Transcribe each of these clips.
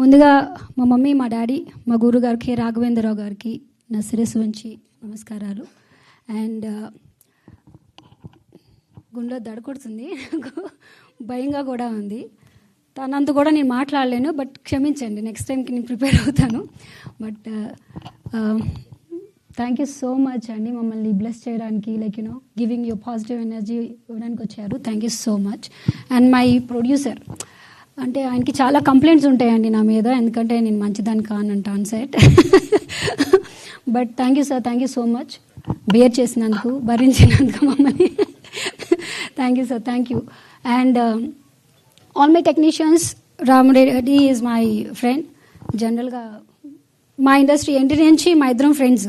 ముందుగా మా మమ్మీ మా డాడీ మా గురువు గారికి రాఘవేంద్రరావు గారికి నా శిరస్సు ఉంచి నమస్కారాలు. అండ్ గుండెలో దడకొడుతుంది. నాకు భయంగా కూడా ఉంది. తనంత కూడా నేను మాట్లాడలేను బట్ క్షమించండి నెక్స్ట్ టైంకి నేను ప్రిపేర్ అవుతాను. But thank you so much అండి మమ్మల్ని బ్లెస్ చేయడానికి like you know giving you positive energy ఇవ్వడానికి వచ్చారు. Thank you so much and my producer అంటే ఆయనకి చాలా కంప్లైంట్స్ ఉంటాయండి నా మీద. ఎందుకంటే నేను మంచిదాన్ని కానంట on set but thank you sir thank you so much bear చేసినందుకు భరించినందుకు మమ్మల్ని. Thank you sir thank you and all my technicians Ramareddy is my friend జనరల్గా మా ఇండస్ట్రీ ఎంట్రీ నుంచి మా ఇద్దరం ఫ్రెండ్స్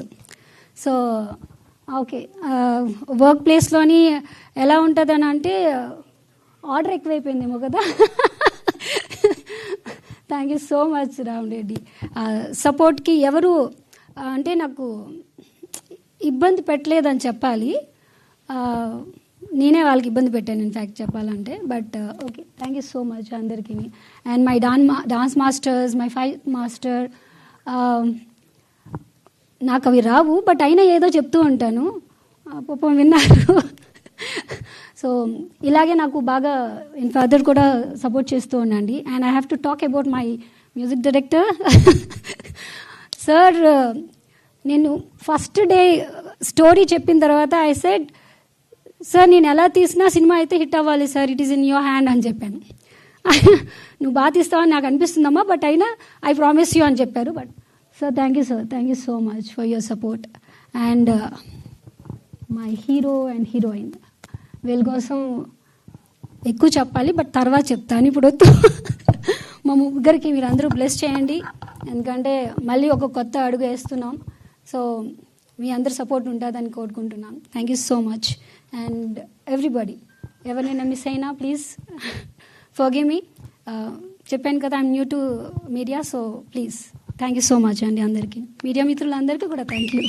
సో ఓకే వర్క్ ప్లేస్లోని ఎలా ఉంటుందని అంటే ఆర్డర్ ఎక్కువైపోయిందేమో కదా. Thank you so much Ramareddy సపోర్ట్కి ఎవరు అంటే నాకు ఇబ్బంది పెట్టలేదని చెప్పాలి. నేనే వాళ్ళకి ఇబ్బంది పెట్టాను ఇన్ఫ్యాక్ట్ చెప్పాలంటే. But okay thank you so much అందరికీ. And my don dance masters my fight master నాకు అవి రావు బట్ అయినా ఏదో చెప్తూ ఉంటాను. పాపం విన్నారు. సో ఇలాగే నాకు బాగా ఇన్ ఫర్దర్ కూడా సపోర్ట్ చేస్తూ ఉండండి. And I have to talk about my music director sir నేను ఫస్ట్ డే స్టోరీ చెప్పిన తర్వాత ఐ సెడ్ సార్ నేను ఎలా తీసినా సినిమా అయితే హిట్ అవ్వాలి sir it is in your hand అని చెప్పాను. నువ్వు బాగా తీస్తావని నాకు అనిపిస్తుందమ్మా బట్ అయినా ఐ ప్రామిస్ యూ అని చెప్పారు. But sir thank you sir thank you so much for your support and my hero and heroine వీళ్ళ కోసం ఎక్కువ చెప్పాలి బట్ తర్వాత చెప్తాను. ఇప్పుడు వద్దు. మా ముగ్గురికి మీరు అందరూ బ్లెస్ చేయండి. ఎందుకంటే మళ్ళీ ఒక కొత్త అడుగు వేస్తున్నాం. సో మీ అందరి సపోర్ట్ ఉంటుందని కోరుకుంటున్నాం. Thank you so much and everybody ఎవరినైనా మిస్ అయినా ప్లీజ్ ఫోగే మీ చెప్పాను కదా I'm new to media so please thank you so much అండి అందరికీ. మీడియా మిత్రులందరికీ కూడా థ్యాంక్ యూ